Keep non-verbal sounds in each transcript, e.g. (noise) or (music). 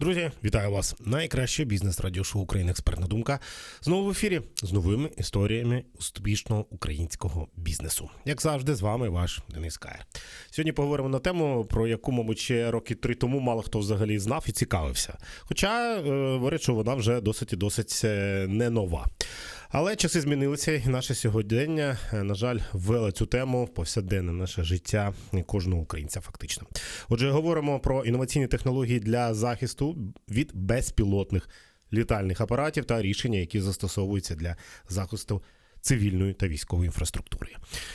Друзі, вітаю вас! Найкраще бізнес радіошоу Україна Експертна Думка. Знову в ефірі з новими історіями успішного українського бізнесу. Як завжди, з вами ваш Денис Каєр. Сьогодні поговоримо на тему, про яку, мабуть, ще роки три тому мало хто взагалі знав і цікавився. Хоча е, говорять, що вона вже досить і досить е, не нова. Але часи змінилися, і наше сьогодення, е, на жаль, ввела цю тему в повсякденне наше життя кожного українця, фактично. Отже, говоримо про інноваційні технології для захисту від безпілотних літальних апаратів та рішення, які застосовуються для захисту. Цивільної та військової інфраструктури.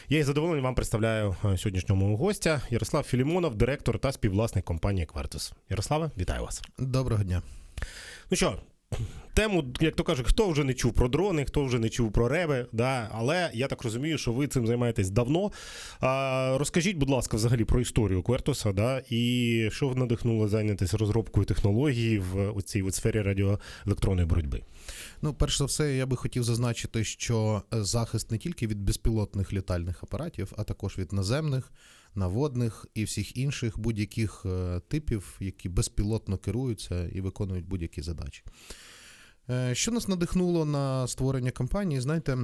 Я із задоволенням вам представляю е, сьогоднішнього мого гостя Ярослав Філімонов, директор та співвласник компанії Квартус. Ярославе, вітаю вас. Доброго дня. Ну що, тему, як то кажуть, хто вже не чув про дрони, хто вже не чув про реби, да, але я так розумію, що ви цим займаєтесь давно. А, Розкажіть, будь ласка, взагалі про історію Квертуса, да, і що надихнуло зайнятися розробкою технології в цій от сфері радіоелектронної боротьби. Ну, перш за все, я би хотів зазначити, що захист не тільки від безпілотних літальних апаратів, а також від наземних, наводних і всіх інших будь-яких е, типів, які безпілотно керуються і виконують будь-які задачі. Е, що нас надихнуло на створення компанії, знаєте,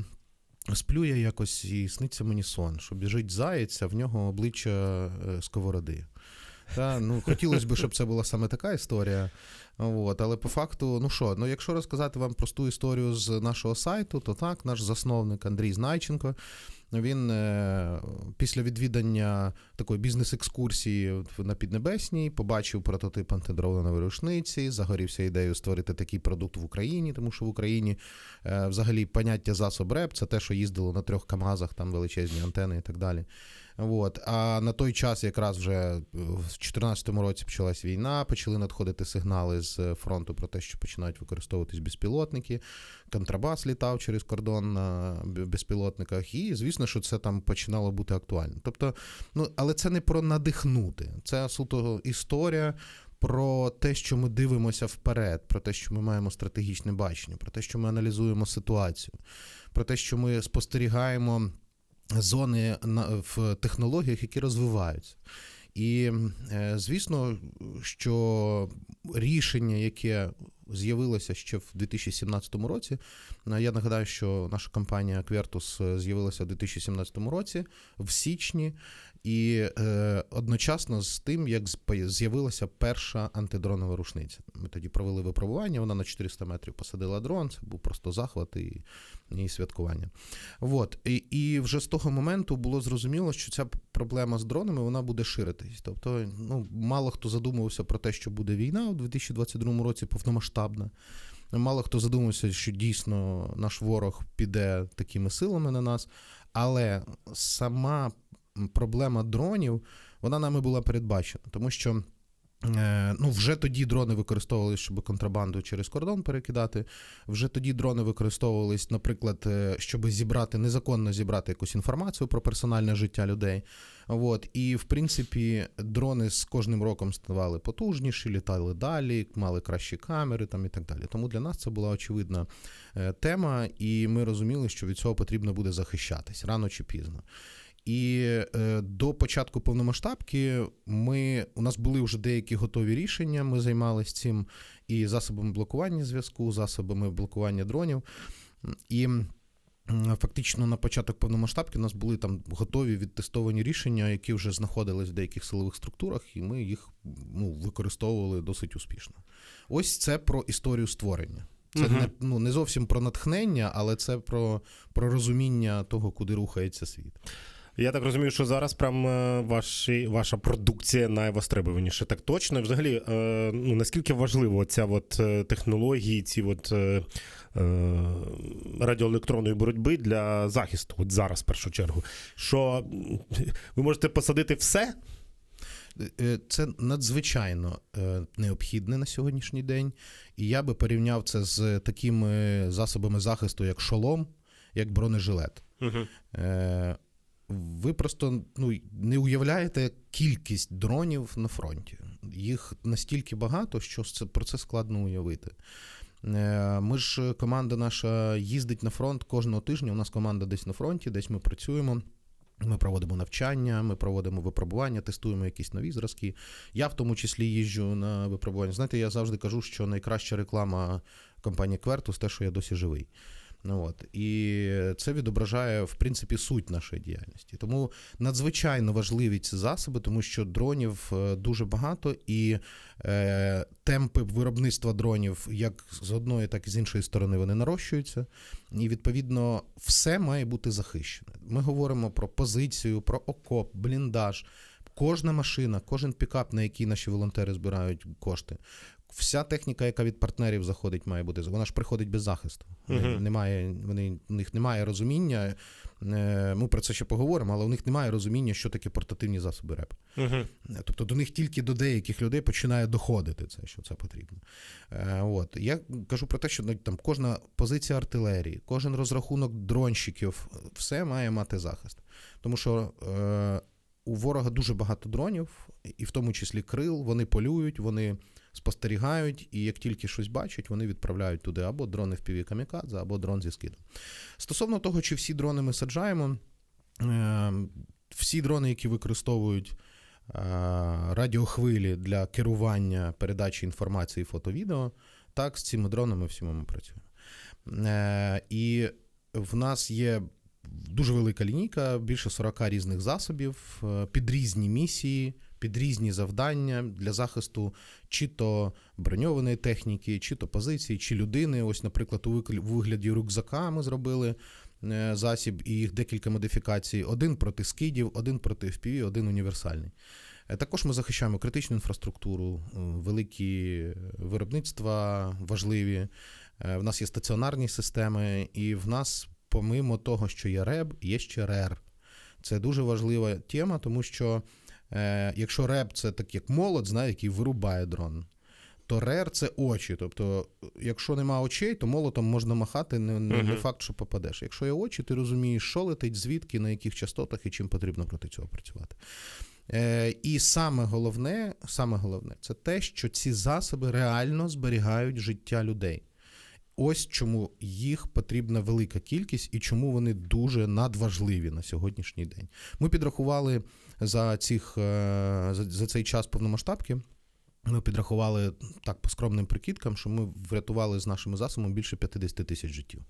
сплю я якось і сниться мені сон, що біжить заєць, а в нього обличчя е, сковороди. Та, ну, Хотілося б, щоб це була саме така історія. От, Але по факту, ну що, ну якщо розказати вам просту історію з нашого сайту, то так, наш засновник Андрій Знайченко. Він е, після відвідання такої бізнес-екскурсії на Піднебесній побачив прототип антидронової рушниці, загорівся ідеєю створити такий продукт в Україні, тому що в Україні е, взагалі поняття засоб РЕП це те, що їздило на трьох Камазах, там величезні антени і так далі. От. А на той час, якраз вже в 2014 році почалась війна, почали надходити сигнали з фронту про те, що починають використовуватись безпілотники. Контрабас літав через кордон на безпілотниках, і звісно, що це там починало бути актуально. Тобто, ну але це не про надихнути, це суто історія. Про те, що ми дивимося вперед, про те, що ми маємо стратегічне бачення, про те, що ми аналізуємо ситуацію, про те, що ми спостерігаємо зони в технологіях, які розвиваються. І е, звісно, що рішення, яке з'явилося ще в 2017 році, е, я нагадаю, що наша компанія Quertus з'явилася в 2017 році в січні, і е, одночасно з тим, як з'явилася перша антидронова рушниця. Ми тоді провели випробування, вона на 400 метрів посадила дрон, це був просто захват і і святкування. От. І і вже з того моменту було зрозуміло, що ця проблема з дронами вона буде ширитись. Тобто, ну, мало хто задумувався про те, що буде війна у 2022 році повномасштабна. Мало хто задумався, що дійсно наш ворог піде такими силами на нас, але сама проблема дронів вона нами була передбачена, тому що. Е, ну, вже тоді дрони використовувалися, щоб контрабанду через кордон перекидати. Вже тоді дрони використовувалися, наприклад, е, щоб зібрати незаконно зібрати якусь інформацію про персональне життя людей. От. І в принципі, дрони з кожним роком ставали потужніші, літали далі, мали кращі камери там і так далі. Тому для нас це була очевидна е, тема, і ми розуміли, що від цього потрібно буде захищатись рано чи пізно. І е, до початку повномасштабки ми у нас були вже деякі готові рішення. Ми займалися цим і засобами блокування зв'язку, засобами блокування дронів. І фактично на початок повномасштабки у нас були там готові відтестовані рішення, які вже знаходились в деяких силових структурах, і ми їх ну, використовували досить успішно. Ось це про історію створення. Це угу. не ну не зовсім про натхнення, але це про, про розуміння того, куди рухається світ. Я так розумію, що зараз прям е, ваші, ваша продукція найвостребуваніша. Так точно. Взагалі, е, ну наскільки важливо ця от е, технології, ці от радіоелектронної боротьби для захисту, от зараз в першу чергу, що ви можете посадити все? Це надзвичайно необхідне на сьогоднішній день, і я би порівняв це з такими засобами захисту, як шолом, як бронежилет. Угу ви просто ну, не уявляєте кількість дронів на фронті. Їх настільки багато, що це, про це складно уявити. Е, ми ж команда наша їздить на фронт кожного тижня. У нас команда десь на фронті, десь ми працюємо. Ми проводимо навчання, ми проводимо випробування, тестуємо якісь нові зразки. Я в тому числі їжджу на випробування. Знаєте, я завжди кажу, що найкраща реклама компанії Квертус те, що я досі живий. Ну, от. І це відображає, в принципі, суть нашої діяльності. Тому надзвичайно важливі ці засоби, тому що дронів е, дуже багато, і е, темпи виробництва дронів як з одної, так і з іншої сторони вони нарощуються. І відповідно все має бути захищене. Ми говоримо про позицію, про окоп, бліндаж. Кожна машина, кожен пікап, на який наші волонтери збирають кошти. Вся техніка, яка від партнерів заходить, має бути. Вона ж приходить без захисту. Мгм. Немає, вони, у них немає розуміння. е, Ми про це ще поговоримо, але у них немає розуміння, що таке портативні засоби РЕП. Угу. Тобто до них тільки до деяких людей починає доходити це, що це потрібно. Е, от. Я кажу про те, що ну, там кожна позиція артилерії, кожен розрахунок дронщиків, все має мати захист. Тому що у ворога дуже багато дронів, і в тому числі крил, вони полюють, вони спостерігають, і як тільки щось бачать, вони відправляють туди або дрони в піві камікадзе, або дрон зі скидом. Стосовно того, чи всі дрони ми саджаємо, е, всі дрони, які використовують е, радіохвилі для керування передачі інформації фото-відео, так, з цими дронами всіма ми працюємо. Е, І в нас є дуже велика лінійка, більше 40 різних засобів під різні місії, під різні завдання для захисту чи то броньованої техніки, чи то позиції, чи людини. Ось, наприклад, у вигляді рюкзака ми зробили е, засіб і їх декілька модифікацій: один проти скидів, один проти FPV, один універсальний. Е, Також ми захищаємо критичну інфраструктуру, е, великі виробництва важливі. В нас є стаціонарні системи, і в нас, помимо того, що є РЕБ, є ще РЕР. Це дуже важлива тема, тому що е, якщо РЕБ це так як молот, знає, який вирубає дрон, то РЕР це очі. Тобто, якщо нема очей, то молотом можна махати, не, не, не факт, що попадеш. Якщо є очі, ти розумієш, що летить, звідки, на яких частотах і чим потрібно проти цього працювати. Е, і саме головне, саме головне, це те, що ці засоби реально зберігають життя людей. Ось чому їх потрібна велика кількість і чому вони дуже надважливі на сьогоднішній день. Ми підрахували за, цих, е, за, за цей час повномасштабки. Ми підрахували так по скромним прикидкам, що ми врятували з нашими засобами більше 50 тисяч життів.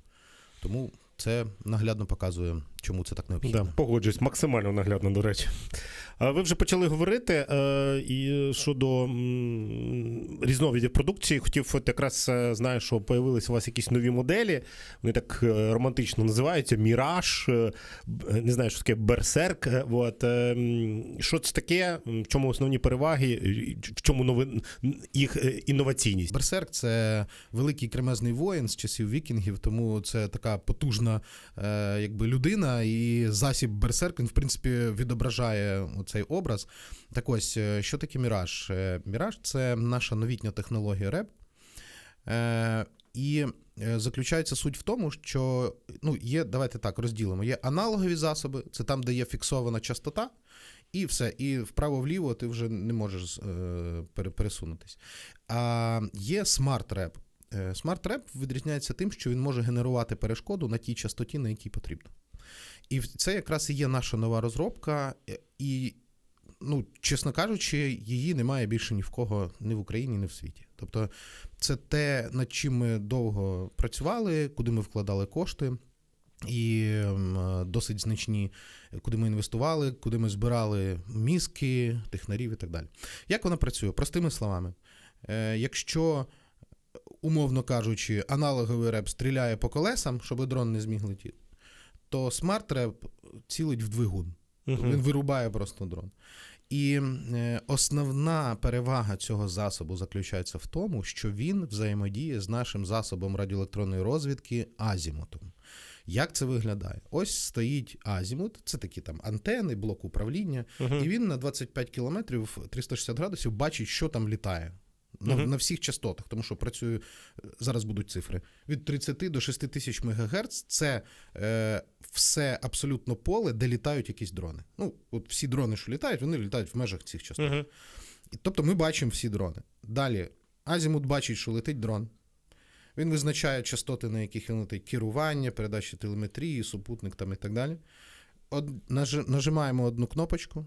Тому це наглядно показує, чому це так необхідно. Да, погоджуюсь, максимально наглядно, до речі. А Ви вже почали говорити е, і щодо різновидів продукції. Хотів от якраз е, знаю, що появилися у вас якісь нові моделі. Вони так е, романтично називаються: Міраж, не знаю, що таке Берсерк. От, що це таке? В чому основні переваги? В чому нови... їх інноваційність? Берсерк це великий кремезний воїн з часів вікінгів, тому це така потужна якби людина, і засіб Берсерк він, в принципі, відображає цей образ. Так ось, е, що таке Міраж? Е, Міраж це наша новітня технологія РЕП. Е, і заключається суть в тому, що ну, є, давайте так розділимо: є аналогові засоби, це там, де є фіксована частота, і все. І вправо-вліво ти вже не можеш пересунутись. А є смарт-реп. Смарт-реп відрізняється тим, що він може генерувати перешкоду на тій частоті, на якій потрібно. І це якраз і є наша нова розробка, е, і, ну, чесно кажучи, її немає більше ні в кого ні в Україні, ні в світі. Тобто, це те, над чим ми довго працювали, куди ми вкладали кошти. І е, досить значні, куди ми інвестували, куди ми збирали мізки, технарів і так далі. Як вона працює? Простими словами, е, якщо, умовно кажучи, аналоговий реп стріляє по колесам, щоб дрон не зміг летіти, то смарт-реп цілить в двигун. Мгм. Він вирубає просто дрон. І е, основна перевага цього засобу заключається в тому, що він взаємодіє з нашим засобом радіоелектронної розвідки азімутом. Як це виглядає? Ось стоїть азімут, це такі там антени, блок управління, Мгм. і він на 25 кілометрів 360 градусів бачить, що там літає. На, Мгм. на всіх частотах, тому що працює, зараз будуть цифри, від 30 до 6 тисяч МГц це е, все абсолютно поле, де літають якісь дрони. Ну, от всі дрони, що літають, вони літають в межах цих частот. І, тобто ми бачимо всі дрони. Далі Азімут бачить, що летить дрон. Він визначає частоти, на яких він летить, керування, передачі телеметрії, супутник там і так далі. од, наж, нажимаємо одну кнопочку,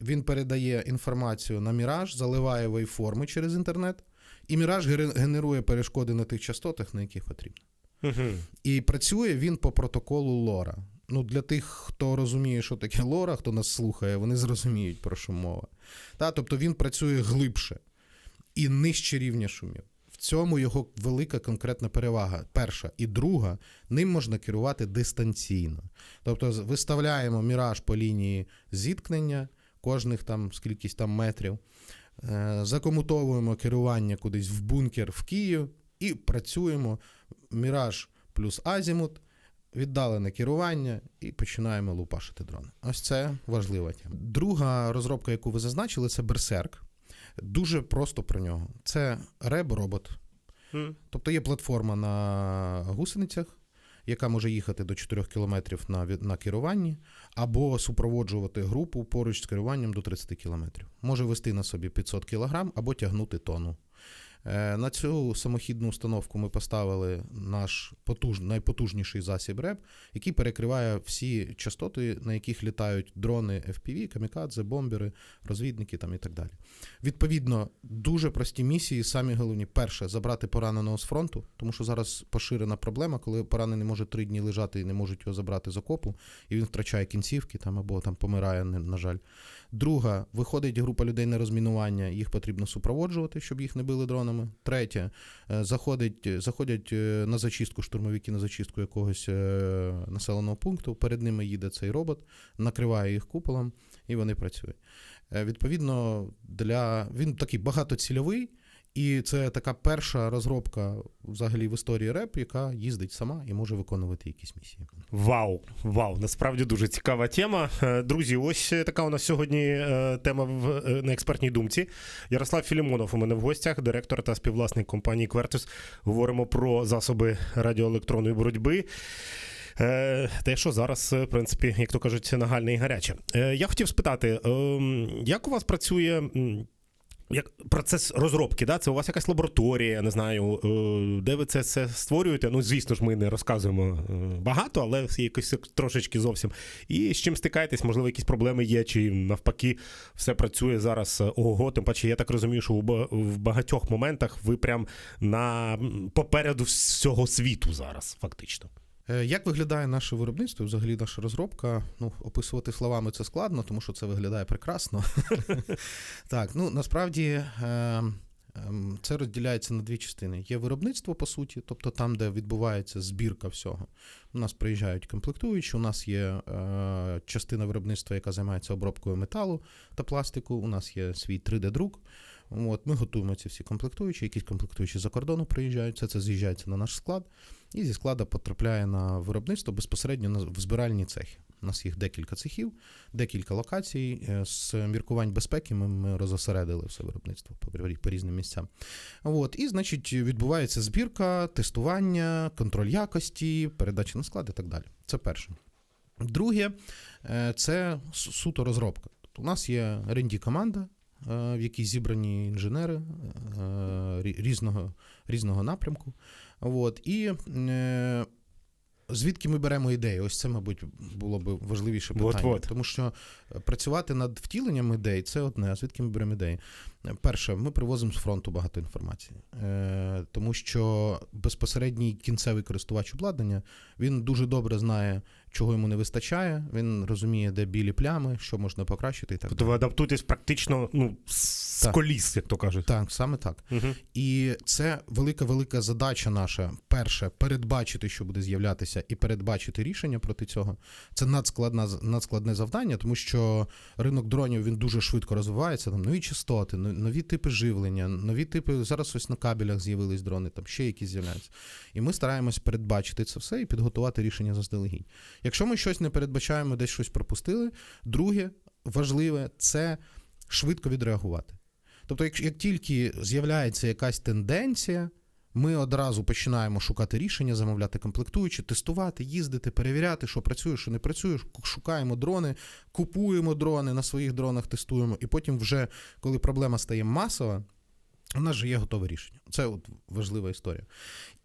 він передає інформацію на Міраж, заливає вейформи через інтернет, і Міраж генерує перешкоди на тих частотах, на яких потрібно. Угу. І працює він по протоколу Лора. Ну, для тих, хто розуміє, що таке Лора, хто нас слухає, вони зрозуміють, про що мова. Та, тобто він працює глибше і нижче рівня шумів. В цьому його велика конкретна перевага. Перша і друга, ним можна керувати дистанційно. Тобто виставляємо міраж по лінії зіткнення кожних там скількись там метрів, е, закомутовуємо керування кудись в бункер в Київ і працюємо міраж плюс азімут, віддалене керування і починаємо лупашити дрони. Ось це важлива тема. Друга розробка, яку ви зазначили, це Берсерк. Дуже просто про нього. Це реб-робот. Тобто є платформа на гусеницях, яка може їхати до 4 км на, на керуванні, або супроводжувати групу поруч з керуванням до 30 км. Може вести на собі 500 кг або тягнути тонну. Е, На цю самохідну установку ми поставили наш потуж, найпотужніший засіб РЕП, який перекриває всі частоти, на яких літають дрони FPV, камікадзе, бомбери, розвідники там і так далі. Відповідно, дуже прості місії, самі головні. Перше, забрати пораненого з фронту, тому що зараз поширена проблема, коли поранений може три дні лежати і не можуть його забрати з окопу, і він втрачає кінцівки там або там помирає, на жаль. Друга, виходить група людей на розмінування, їх потрібно супроводжувати, щоб їх не били дронами. Третє, е, заходить, заходять е, на зачистку штурмовики на зачистку якогось е, населеного пункту. Перед ними їде цей робот, накриває їх куполом, і вони працюють. Відповідно, для він такий багатоцільовий, і це така перша розробка взагалі в історії РЕП, яка їздить сама і може виконувати якісь місії. Вау, вау, насправді дуже цікава тема. Е, Друзі, ось така у нас сьогодні е, тема в е, на експертній думці. Ярослав Філімонов у мене в гостях, директор та співвласник компанії Квертус. Говоримо про засоби радіоелектронної боротьби. Те, що зараз, в принципі, як то кажуть, нагальне і гаряче. Я хотів спитати, ем, як у вас працює як процес розробки, да? це у вас якась лабораторія, не знаю, е, де ви це все створюєте. Ну, звісно ж, ми не розказуємо е, багато, але якось трошечки зовсім. І з чим стикаєтесь, можливо, якісь проблеми є, чи навпаки, все працює зараз е, ого. Тим паче, я так розумію, що в багатьох моментах ви прям на попереду всього світу зараз, фактично. Е, Як виглядає наше виробництво, взагалі наша розробка? Ну, описувати словами це складно, тому що це виглядає прекрасно. (laughs) Так, ну насправді е, ем, це розділяється на дві частини. Є виробництво, по суті, тобто там, де відбувається збірка всього. У нас приїжджають комплектуючі, у нас є е, частина виробництва, яка займається обробкою металу та пластику. У нас є свій 3D-друк. От, ми готуємо ці всі комплектуючі, якісь комплектуючі за кордону приїжджають, це, це з'їжджається на наш склад, і зі складу потрапляє на виробництво безпосередньо в збиральні цехи. У нас їх декілька цехів, декілька локацій. Е, З міркувань безпеки ми, ми розосередили все виробництво по, по різним місцям. От, і, значить, відбувається збірка, тестування, контроль якості, передача на склад і так далі. Це перше. Друге, е, це суто розробка. Тобто у нас є rd команда е, в якій зібрані інженери різного, різного напрямку. От, і е, звідки ми беремо ідеї? Ось це, мабуть, було б важливіше питання. Вот-вот. Тому що працювати над втіленням ідей це одне, а звідки ми беремо ідеї? Перше, ми привозимо з фронту багато інформації, е, тому що безпосередній кінцевий користувач обладнання він дуже добре знає, чого йому не вистачає. Він розуміє, де білі плями, що можна покращити і так. Тобто ви адаптуєтесь практично ну, з Так. коліс, як то кажуть. Так, саме так. Угу. І це велика велика задача наша. Перше, передбачити, що буде з'являтися, і передбачити рішення проти цього. Це надскладна надскладне завдання, тому що ринок дронів він дуже швидко розвивається. Там нові частоти, нові типи живлення, нові типи. Зараз ось на кабелях з'явились дрони, там ще якісь з'являються. І ми стараємось передбачити це все і підготувати рішення заздалегідь. Якщо ми щось не передбачаємо, десь щось пропустили. Друге, важливе це швидко відреагувати. Тобто, як, як тільки з'являється якась тенденція, ми одразу починаємо шукати рішення, замовляти комплектуючі, тестувати, їздити, перевіряти, що працює, що не працює. Шукаємо дрони, купуємо дрони, на своїх дронах тестуємо, і потім, вже коли проблема стає масова. У нас же є готове рішення. Це от важлива історія.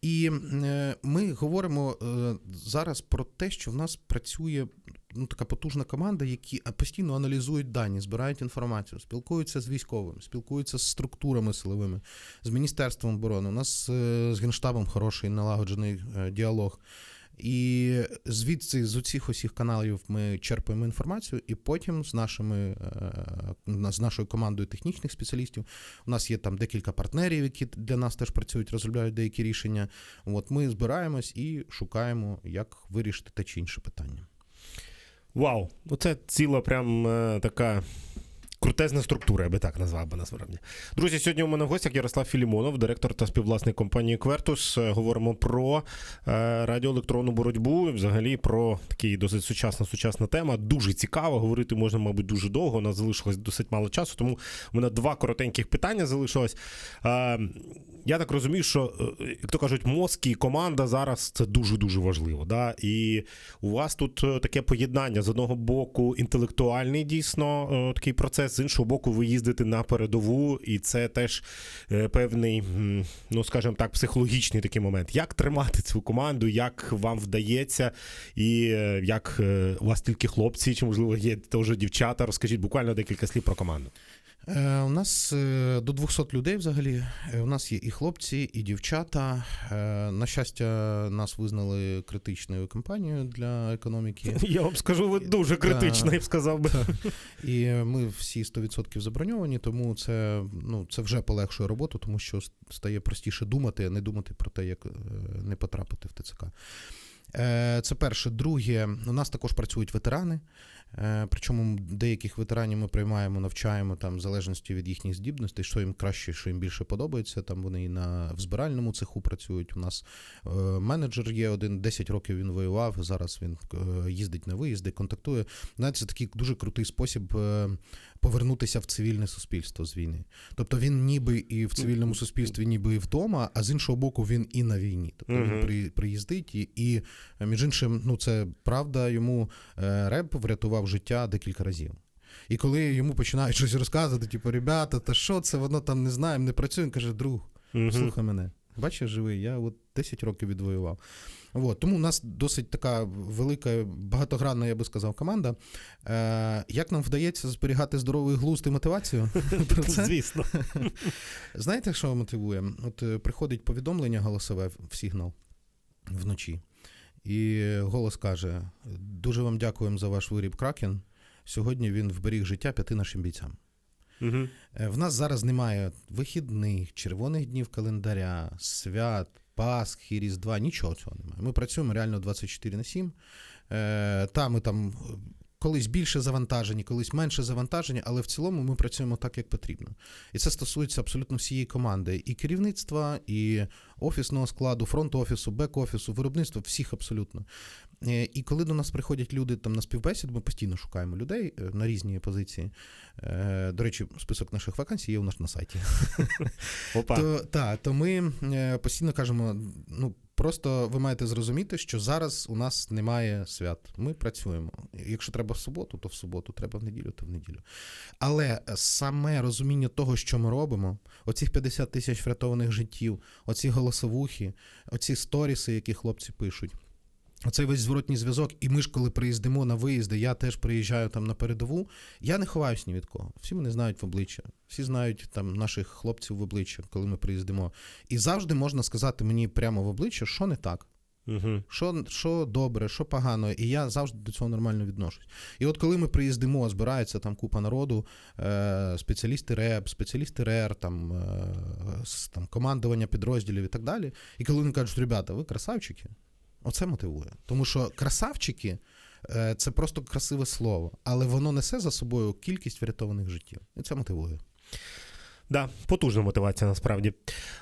І е, ми говоримо е, зараз про те, що в нас працює ну, така потужна команда, які постійно аналізують дані, збирають інформацію, спілкуються з військовими, спілкуються з структурами силовими, з Міністерством оборони. У нас е, з Генштабом хороший налагоджений діалог. І звідси з усіх усіх каналів ми черпаємо інформацію, і потім з нашими е, з нашою командою технічних спеціалістів у нас є там декілька партнерів, які для нас теж працюють, розробляють деякі рішення. От ми збираємось і шукаємо, як вирішити те чи інше питання. Вау, оце ціла прям е, така. Крутезна структура, я би так назвав би насправді. Друзі, сьогодні у мене в гостях Ярослав Філімонов, директор та співвласник компанії Квертус. Е, Говоримо про е, радіоелектронну боротьбу, взагалі про такий досить сучасна сучасна тема. Дуже цікаво. Говорити можна, мабуть, дуже довго. У нас залишилось досить мало часу, тому у мене два коротеньких питання залишилось. Е, я так розумію, що, як то кажуть, мозки і команда зараз це дуже-дуже важливо. Да? І у вас тут таке поєднання з одного боку інтелектуальний дійсно такий процес, з іншого боку, ви їздите на передову, і це теж е, певний, ну скажімо так, психологічний такий момент. Як тримати цю команду, як вам вдається, і е, як е, у вас тільки хлопці, чи можливо є теж дівчата? Розкажіть буквально декілька слів про команду. Е, У нас е, до 200 людей взагалі. Е, У нас є і хлопці, і дівчата. На щастя, нас визнали критичною компанією для економіки. (laughs) Я вам скажу, ви дуже критично, я б сказав би. І ми всі 100% заброньовані, тому це, ну, це вже полегшує роботу, тому що стає простіше думати, а не думати про те, як не потрапити в ТЦК. Це перше. Друге, у нас також працюють ветерани. Е, Причому деяких ветеранів ми приймаємо, навчаємо там в залежності від їхніх здібностей, що їм краще, що їм більше подобається. Там вони і на в збиральному цеху працюють. У нас е, менеджер є один, 10 років він воював. Зараз він е, їздить на виїзди, контактує. Знаєте, це такий дуже крутий спосіб повернутися в цивільне суспільство з війни. Тобто він ніби і в цивільному суспільстві, ніби і вдома, а з іншого боку, він і на війні. Тобто він при, приїздить і, і між іншим, ну це правда, йому реп врятував життя декілька разів. І коли йому починають (laughs) щось розказувати, типу, ребята, та що це, воно там не знаємо, не працює, він каже, друг, Мгм. слухай мене. Бачиш, живий, я от 10 років відвоював. От, тому у нас досить така велика, багатогранна, я би сказав, команда. Е, як нам вдається зберігати здоровий глузд і мотивацію? (laughs) Про це? Звісно. (laughs) Знаєте, що мотивує? От е, приходить повідомлення голосове в сигнал вночі, і голос каже: Дуже вам дякуємо за ваш виріб Кракен. Сьогодні він вберіг життя п'яти нашим бійцям. Е, В нас зараз немає вихідних, червоних днів календаря, свят, Пасхи, Різдва, нічого цього немає. Ми працюємо реально 24 на 7. Е, Та ми там колись більше завантажені, колись менше завантажені, але в цілому ми працюємо так, як потрібно. І це стосується абсолютно всієї команди: і керівництва, і офісного складу, фронт-офісу, бек-офісу, виробництва, всіх абсолютно. Е, І коли до нас приходять люди там на співбесіду, ми постійно шукаємо людей е, на різні позиції. Е, До речі, список наших вакансій є у нас на сайті. Опа. То, та, то ми постійно кажемо: ну просто ви маєте зрозуміти, що зараз у нас немає свят. Ми працюємо. Якщо треба в суботу, то в суботу, треба в неділю, то в неділю. Але саме розуміння того, що ми робимо, оцих 50 тисяч врятованих життів, оці голосовухи, оці сторіси, які хлопці пишуть. Оцей весь зворотній зв'язок, і ми ж, коли приїздимо на виїзди, я теж приїжджаю там на передову. Я не ховаюсь ні від кого. Всі мене знають в обличчя, всі знають там наших хлопців в обличчя, коли ми приїздимо. І завжди можна сказати мені прямо в обличчя, що не так, Мгм. що, що добре, що погано. І я завжди до цього нормально відношусь. І от коли ми приїздимо, збирається там купа народу, е, спеціалісти РЕБ, спеціалісти РЕР, там, е, там командування підрозділів і так далі. І коли вони кажуть, ребята, ви красавчики, оце мотивує. Тому що красавчики. е, Це просто красиве слово, але воно несе за собою кількість врятованих життів. І це мотивує. Да, потужна мотивація насправді.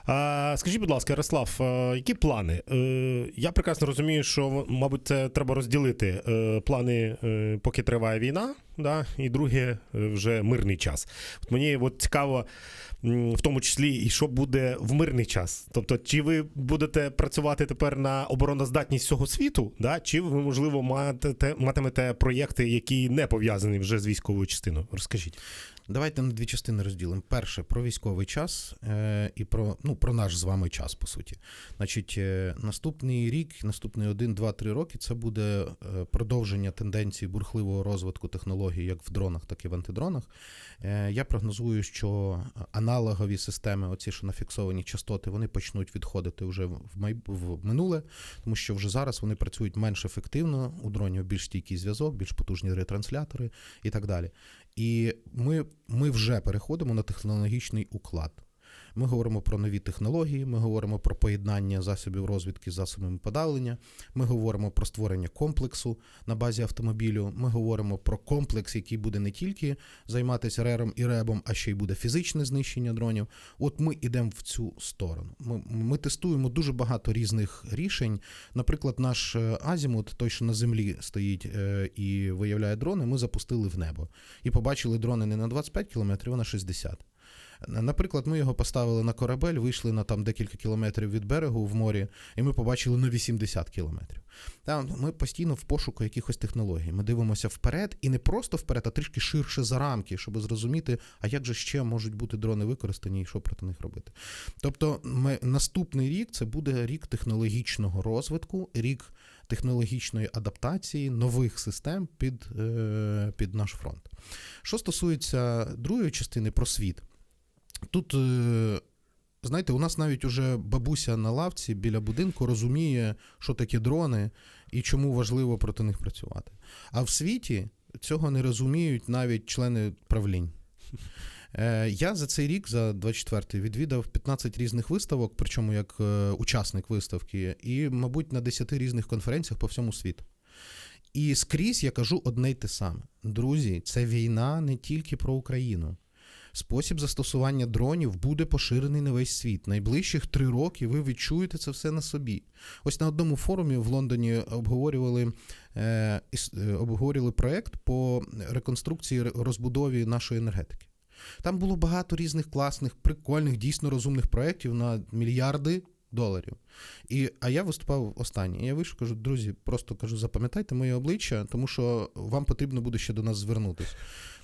А, скажіть, будь ласка, Ярослав, які плани? Е, я прекрасно розумію, що, мабуть, це треба розділити е, плани, е, поки триває війна, да, і друге е, вже мирний час. От мені от цікаво, в тому числі, і що буде в мирний час. Тобто, чи ви будете працювати тепер на обороноздатність всього світу, да, чи ви, можливо, матимете проєкти, які не пов'язані вже з військовою частиною? Розкажіть. Давайте на дві частини розділимо. Перше про військовий час е, і про, ну, про наш з вами час, по суті. Значить, е, наступний рік, наступний один, два, три роки це буде е, продовження тенденції бурхливого розвитку технологій як в дронах, так і в антидронах. Я прогнозую, що аналогові системи, оці що нафіксовані частоти, вони почнуть відходити вже в, майб... в минуле, тому що вже зараз вони працюють менш ефективно. У дронів більш стійкий зв'язок, більш потужні ретранслятори і так далі. І ми, ми вже переходимо на технологічний уклад. Ми говоримо про нові технології, ми говоримо про поєднання засобів розвідки з засобами подавлення. Ми говоримо про створення комплексу на базі автомобілю. Ми говоримо про комплекс, який буде не тільки займатися рером і ребом, а ще й буде фізичне знищення дронів. От ми йдемо в цю сторону. Ми, ми тестуємо дуже багато різних рішень. Наприклад, наш е, Азімут, той, що на землі стоїть е, і виявляє дрони, ми запустили в небо і побачили дрони не на 25 кілометрів, а на 60. Наприклад, ми його поставили на корабель, вийшли на там декілька кілометрів від берегу в морі, і ми побачили на 80 кілометрів. Там ми постійно в пошуку якихось технологій. Ми дивимося вперед, і не просто вперед, а трішки ширше за рамки, щоб зрозуміти, а як же ще можуть бути дрони використані і що проти них робити. Тобто, ми, наступний рік це буде рік технологічного розвитку, рік технологічної адаптації нових систем під, е, під наш фронт. Що стосується другої частини про світ. Тут, е, знаєте, у нас навіть уже бабуся на лавці біля будинку розуміє, що таке дрони і чому важливо проти них працювати. А в світі цього не розуміють навіть члени правлінь. Е, Я за цей рік, за 24-й, відвідав 15 різних виставок, причому як е, учасник виставки, і, мабуть, на 10 різних конференціях по всьому світу. І скрізь я кажу одне й те саме: друзі, це війна не тільки про Україну. Спосіб застосування дронів буде поширений на весь світ. Найближчих три роки ви відчуєте це все на собі. Ось на одному форумі в Лондоні обговорювали е, обговорювали проект по реконструкції розбудові нашої енергетики. Там було багато різних класних, прикольних, дійсно розумних проєктів на мільярди доларів. І, А я виступав останній. Я вийшов, кажу, друзі, просто кажу, запам'ятайте моє обличчя, тому що вам потрібно буде ще до нас звернутися.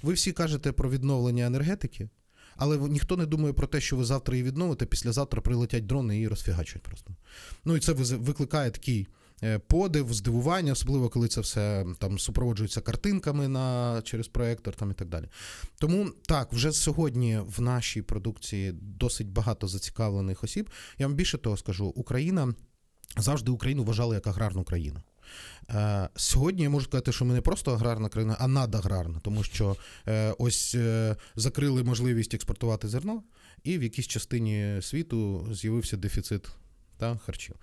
Ви всі кажете про відновлення енергетики, але ніхто не думає про те, що ви завтра її відновите, післязавтра прилетять дрони і розфігачують просто. Ну і це викликає такий подив, здивування, особливо коли це все там супроводжується картинками на через проектор там і так далі. Тому так, вже сьогодні в нашій продукції досить багато зацікавлених осіб. Я вам більше того скажу, Україна завжди Україну вважала як аграрну країну. Е, сьогодні я можу сказати, що ми не просто аграрна країна, а надаграрна, тому що е, ось закрили можливість експортувати зерно, і в якійсь частині світу з'явився дефіцит та харчів.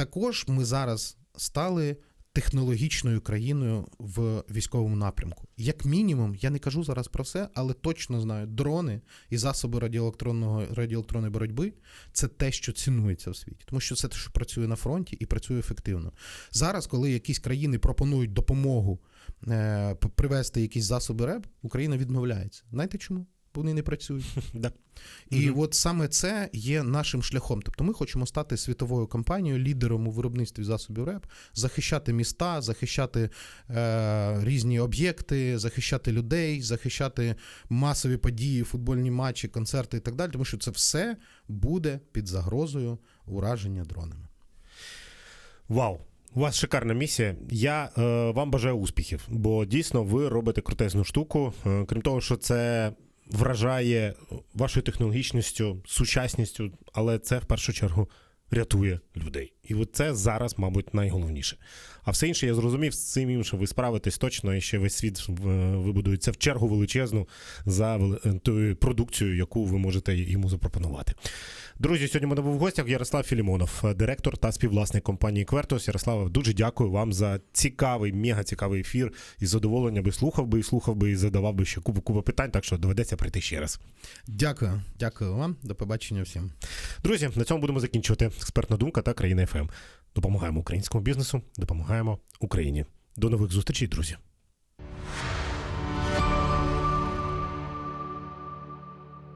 Також ми зараз стали технологічною країною в військовому напрямку. Як мінімум, я не кажу зараз про все, але точно знаю, дрони і засоби радіоелектронного радіоелектронної боротьби це те, що цінується в світі, тому що це те, що працює на фронті і працює ефективно. Зараз, коли якісь країни пропонують допомогу е, привести якісь засоби РЕБ, Україна відмовляється. Знаєте чому? Вони не працюють. (laughs) Да. І от саме це є нашим шляхом. Тобто ми хочемо стати світовою компанією, лідером у виробництві засобів РЕП, захищати міста, захищати е, різні об'єкти, захищати людей, захищати масові події, футбольні матчі, концерти і так далі, тому що це все буде під загрозою ураження дронами. Вау! У вас шикарна місія. Я е, вам бажаю успіхів, бо дійсно ви робите крутезну штуку. Е, крім того, що це вражає вашою технологічністю, сучасністю, але це в першу чергу рятує людей. І от це зараз, мабуть, найголовніше. А все інше я зрозумів, з цим іншим ви справитесь точно, і ще весь світ вибудується в чергу величезну за е, тою продукцію, яку ви можете йому запропонувати. Друзі, сьогодні мене був в гостях Ярослав Філімонов, директор та співвласник компанії Квертос. Ярослава, дуже дякую вам за цікавий, мега цікавий ефір. І задоволення би слухав би і слухав би і задавав би ще купу купу питань, так що доведеться прийти ще раз. Дякую, дякую вам. До побачення всім. Друзі, на цьому будемо закінчувати. Експертна думка та країна ФМ. Допомагаємо українському бізнесу, допомагаємо Україні. До нових зустрічей, друзі.